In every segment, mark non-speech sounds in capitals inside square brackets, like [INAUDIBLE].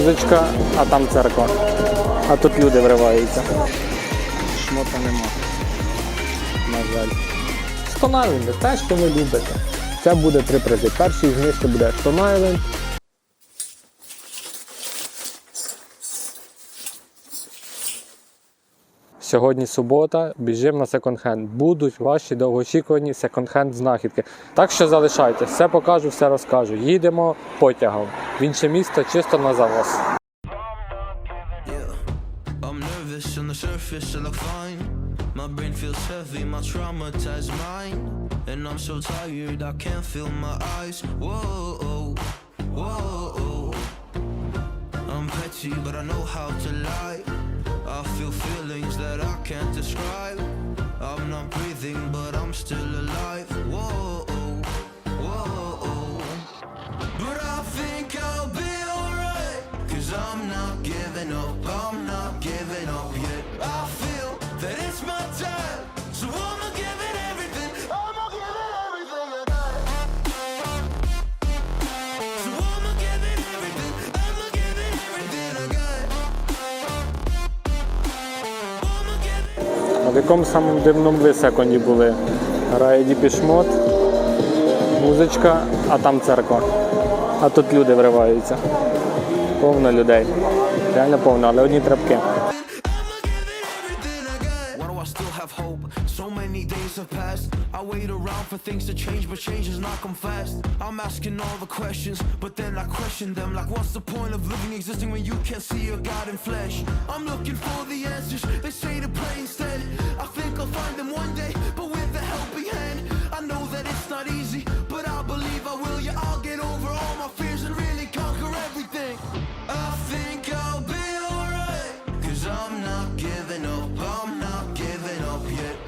музичка, а там церква. А тут люди вриваються. Шмота нема. На жаль. Stone те, що ви любите. Це буде три призи. Перший з них буде Stone. Сьогодні субота, біжимо на секонд-хенд. Будуть ваші довгоочікувані секонд-хенд знахідки. Так що залишайте, все покажу, все розкажу. Їдемо потягом. В інше місто чисто на завоз. I'm petty, but I know how to lie. I feel feelings that I can't describe. I'm not breathing, but I'm still alive. Якому самому дивному ви секунді були? Грає Діпішмот, музичка, а там церква. А тут люди вриваються. Повно людей. Реально повно, але одні трапки. So many days have passed. I wait around for things to change, but change has not come fast. I'm asking all the questions, but then I question them. Like, what's the point of living, existing when you can't see your God in flesh? I'm looking for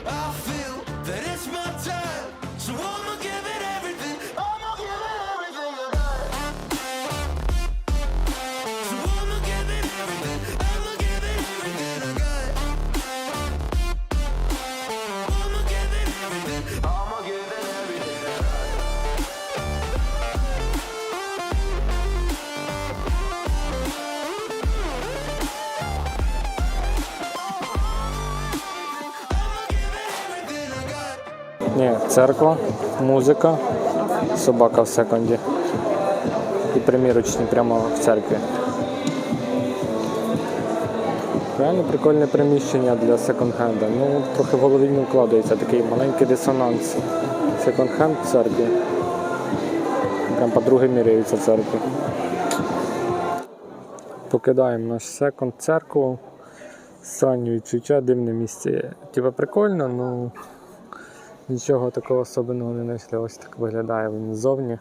I feel Ні, церква, музика, собака в секунді. І примірочні прямо в церкві. Реально прикольне приміщення для секонд-хенда. Ну, трохи в голові не вкладається, такий маленький дисонанс. Секонд-хенд в церкві. Прям подруги міряються церкві. Покидаємо наш секонд церкву. Странні відчуття, дивне місце. Типа прикольно, ну нічого такого особливого не знайшли. Ось так виглядає він ззовні.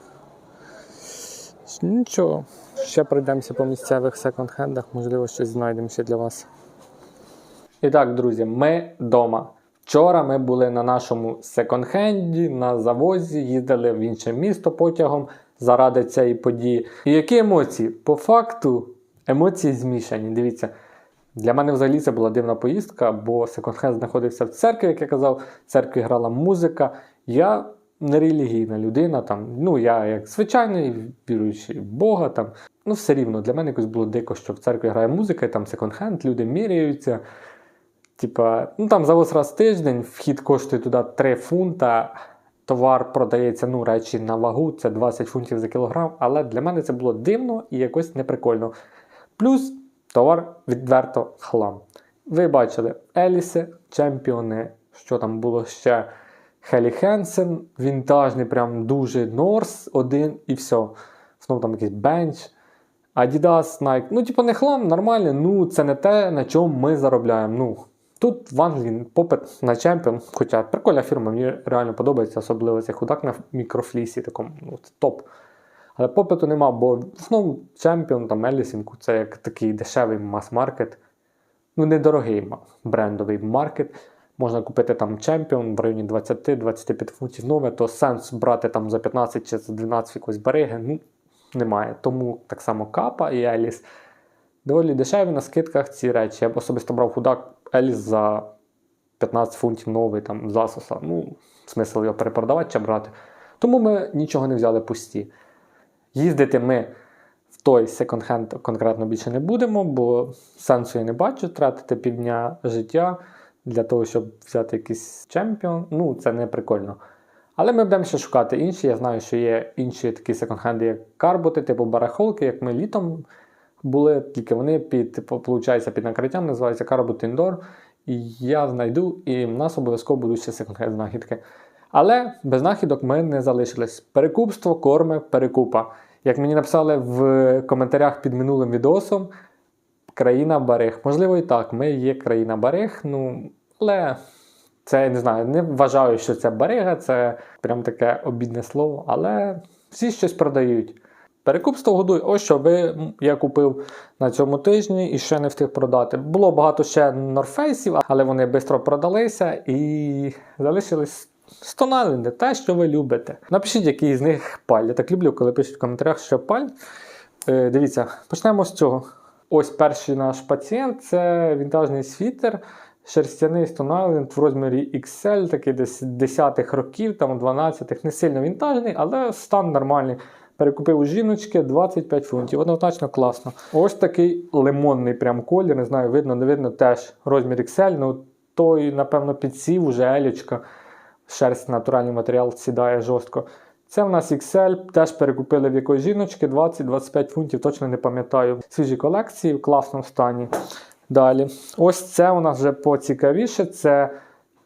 Нічого, ще пройдемося по місцевих секонд-хендах, можливо, щось знайдемо ще для вас. І так, друзі, ми вдома. Вчора ми були на нашому секонд-хенді, на завозі, їздили в інше місто потягом заради цієї події. І які емоції? По факту емоції змішані. Дивіться, для мене взагалі це була дивна поїздка, бо секонд-хенд знаходився в церкві, як я казав, в церкві грала музика. Я не релігійна людина, там, ну я як звичайний віруючий в Бога. Там, ну все рівно для мене якось було дико, що в церкві грає музика, і там секонд-хенд, люди міряються. Типа, ну там завоз раз тиждень, вхід коштує туди 3 фунта. Товар продається, ну, речі на вагу, це 20 фунтів за кілограм, але для мене це було дивно і якось неприкольно. Плюс товар відверто хлам. Ви бачили Еліси, чемпіони, що там було ще Хелі Хенсен, вінтажний, прям дуже Норс один і все. Знову там якийсь бенч. Adidas, Nike. Ну, типу, не хлам, нормально, ну це не те, на чому ми заробляємо. Ну, Тут в Англії попит на чемпіон, хоча прикольна фірма, мені реально подобається, особливо цей худак на мікрофлісі, такому, ну, топ. Але попиту нема, бо основному чемпіон там Елісінку це як такий дешевий мас-маркет. Ну, недорогий брендовий маркет. Можна купити там чемпіон в районі 20-25 фунтів нове, то сенс брати там за 15 чи за 12 якось бариги ну, немає. Тому так само капа і Еліс доволі дешеві на скидках ці речі. Я б особисто брав худак Еліс за 15 фунтів новий там з Asos. Ну, смисл його перепродавати чи брати. Тому ми нічого не взяли пусті. Їздити ми в той секонд-хенд конкретно більше не будемо, бо сенсу я не бачу тратити півдня життя для того, щоб взяти якийсь чемпіон. Ну, це не прикольно. Але ми будемо ще шукати інші. Я знаю, що є інші такі секонд-хенди, як карботи, типу барахолки, як ми літом були, тільки вони під, типу, під накриттям, називаються Carbot Indoor. І я знайду, і в нас обов'язково будуть ще секонд-хенд знахідки. Але без знахідок ми не залишились. Перекупство, корми, перекупа. Як мені написали в коментарях під минулим відосом, країна бариг. Можливо, і так, ми є країна бариг, ну, але це не знаю, не вважаю, що це барига, це прям таке обідне слово, але всі щось продають. Перекупство годуй. Ось що ви я купив на цьому тижні і ще не встиг продати. Було багато ще норфейсів, але вони швидко продалися і залишились стоналинди, те, що ви любите. Напишіть, який з них паль. Я так люблю, коли пишуть в коментарях, що паль. Е, дивіться, почнемо з цього. Ось перший наш пацієнт це вінтажний світер. Шерстяний Island в розмірі XL, такий десь 10-х років, там 12-х, не сильно вінтажний, але стан нормальний. Перекупив у жіночки 25 фунтів. Однозначно класно. Ось такий лимонний прям колір, не знаю, видно, не видно, теж розмір XL. Ну той, напевно, підсів уже елічка. Шерсть натуральний матеріал сідає жорстко. Це в нас XL, теж перекупили в якоїсь жіночки 20-25 фунтів, точно не пам'ятаю. Свіжі колекції в класному стані. Далі. Ось це у нас вже поцікавіше. Це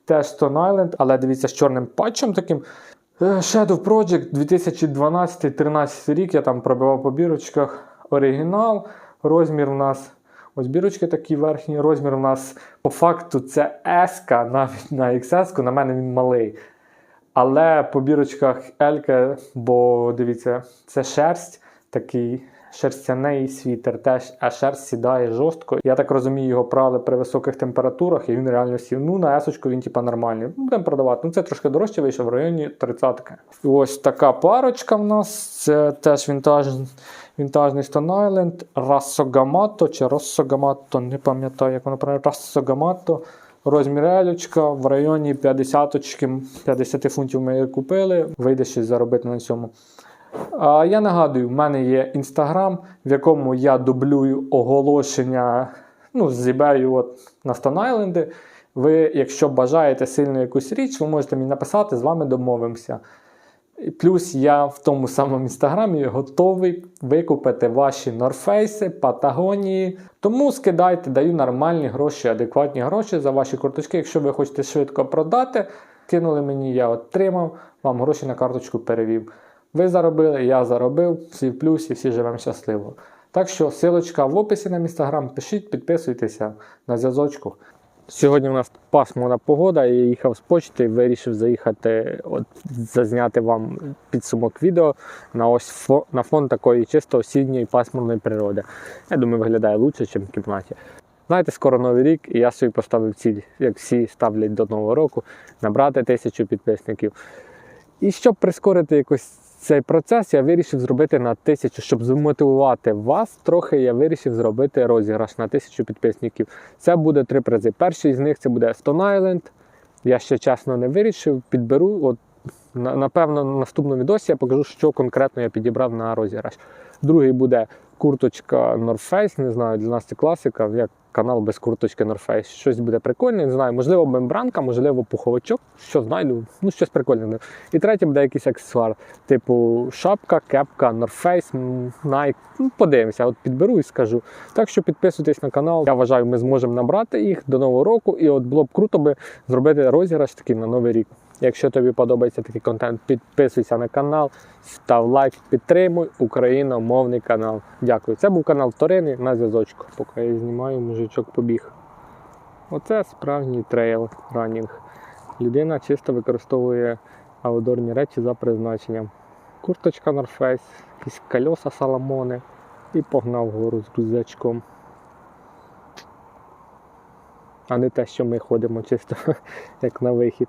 теж Stone Island, але дивіться з чорним патчем таким. Е, Shadow Project 2012-13 рік. Я там пробивав по бірочках оригінал. Розмір у нас. Ось бірочки такі верхні. Розмір у нас по факту це S, навіть на XS, на мене він малий. Але по бірочках Елька, бо дивіться, це шерсть, такий шерстяний світер теж, а шерсть сідає жорстко. Я так розумію, його прали при високих температурах, і він реально сів. Ну, на есочку він типа нормальний. Ну, Будемо продавати. Ну, це трошки дорожче вийшов в районі 30 І ось така парочка в нас. Це теж вінтаж, вінтажний Stone Island. Рассогамато чи Россогамато, не пам'ятаю, як воно правильно. Рассогамато. Розмір елючка в районі 50 50 фунтів ми її купили. Вийде щось заробити на цьому. А, я нагадую, в мене є інстаграм, в якому я дублюю оголошення ну, з eBay от, на Stone Island. Ви, якщо бажаєте сильно якусь річ, ви можете мені написати, з вами домовимося. Плюс я в тому самому інстаграмі готовий викупити ваші норфейси, патагонії. Тому скидайте, даю нормальні гроші, адекватні гроші за ваші карточки. Якщо ви хочете швидко продати, кинули мені, я отримав, вам гроші на карточку перевів. Ви заробили, я заробив, всі в плюсі, всі живемо щасливо. Так що силочка в описі на інстаграм, пишіть, підписуйтеся на зв'язочку. Сьогодні у нас пасмурна погода, я їхав з почти вирішив заїхати, от, зазняти вам підсумок відео на ось фо, на фон такої чисто осінньої пасмурної природи. Я думаю, виглядає краще, ніж в кімнаті. Знаєте, скоро новий рік, і я собі поставив ціль, як всі ставлять до нового року, набрати тисячу підписників. І щоб прискорити якось цей процес, я вирішив зробити на тисячу, щоб змотивувати вас трохи, я вирішив зробити розіграш на тисячу підписників. Це буде три призи. Перший з них це буде Stone Island. Я ще чесно не вирішив, підберу. От, напевно, на наступному відосі я покажу, що конкретно я підібрав на розіграш. Другий буде курточка North Face, не знаю, для нас це класика, як канал без курточки North Face. Щось буде прикольне, не знаю, можливо, мембранка, можливо, пуховичок, що знайду, ну щось прикольне. І третє буде якийсь аксесуар, типу шапка, кепка, North Face, Nike. Ну, подивимося, от підберу і скажу. Так що підписуйтесь на канал. Я вважаю, ми зможемо набрати їх до нового року. І от було б круто би зробити розіграш такий на новий рік. Якщо тобі подобається такий контент, підписуйся на канал, став лайк, підтримуй україномовний канал. Дякую. Це був канал Вторини на зв'язочку. Поки я знімаю, мужичок побіг. Оце справжній трейл ранінг. Людина чисто використовує аудорні речі за призначенням. Курточка Face, якісь кольоса Саламони і погнав вгору з рюкзачком. А не те, що ми ходимо чисто [LAUGHS] як на вихід.